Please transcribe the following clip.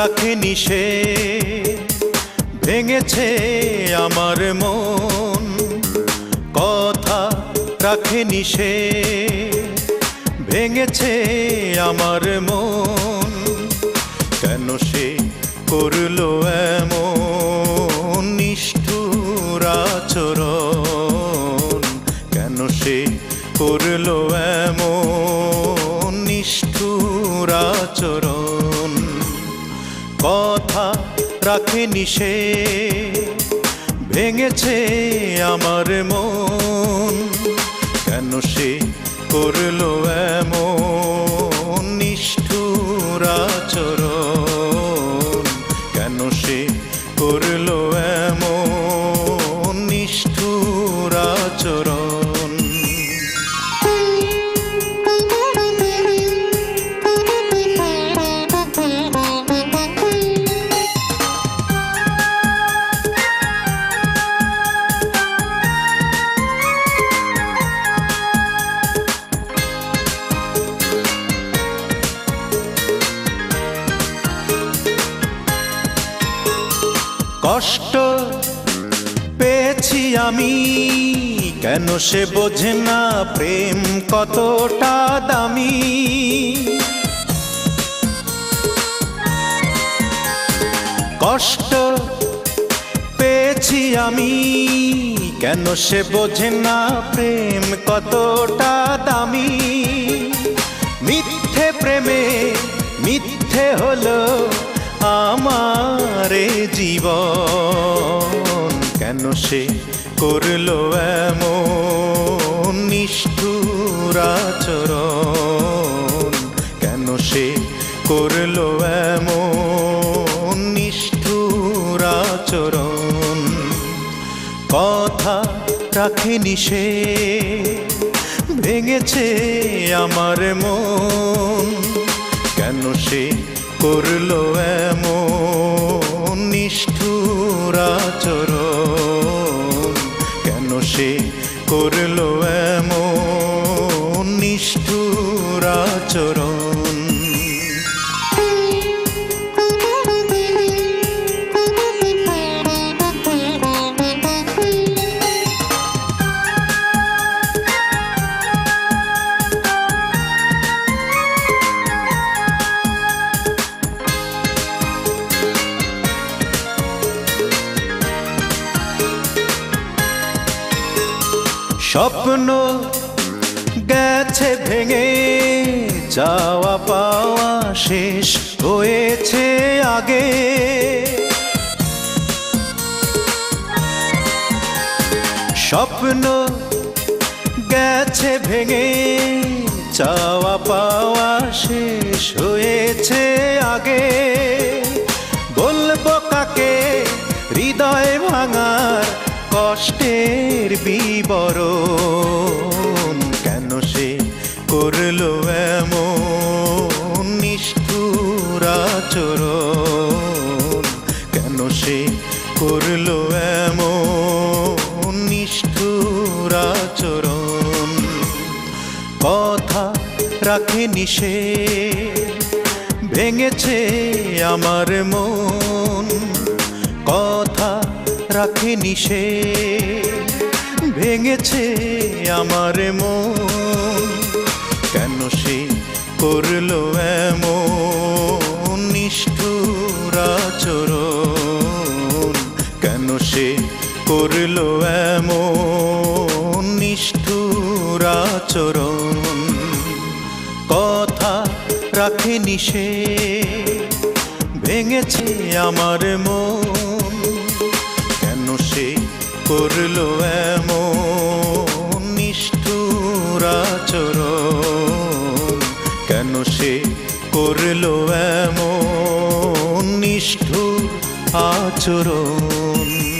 রাখেনি সে ভেঙেছে আমার মন। কথা রাখেনি সে ভেঙেছে আমার মন। কেন সে করল এমন নিষ্ঠুর আচরণ? কেন সে করল এমন নিষ্ঠুর আচরণ? কথা রাখেনি সে। ভেঙেছে আমার মন। কেন সে করল এমন নিষ্ঠুর আচরণ? কষ্ট পেয়েছি আমি। কেন সে বোঝে না প্রেম কতটা দামি? কষ্ট পেয়েছি আমি। কেন সে বোঝে না প্রেম কতটা দামি? সে করল এমন নিষ্ঠুর আচরণ। কেন সে করল এমন নিষ্ঠুর আচরণ? কথা রাখেনি সে, ভেঙেছে আমার মন। কেন সে করল এমন নিষ্ঠুর সে করল এমন নিষ্ঠুর স্বপ্ন গেছে ভেঙে, যাওয়া পাওয়া শেষ হয়েছে আগে। স্বপ্ন গেছে ভেঙে চাওয়া পাওয়া শেষ হয়েছে আগে। কষ্টের বিবরণ। কেন সে করল এমন নিষ্ঠুর আচরণ? কেন সে করল এমন নিষ্ঠুর আচরণ? কথা রাখেনি সে, ভেঙেছে আমার মন। কথা রাখেনি সে ভেঙেছে আমার মন। কেন সে করল এমন নিষ্ঠুর আচরণ? কেন সে করল এমন নিষ্ঠুর আচরণ? কথা রাখেনি সে ভেঙেছে আমার মন। করল এমন নিষ্ঠুর আচরণ। কেন সে করল এমন নিষ্ঠুর আচরণ?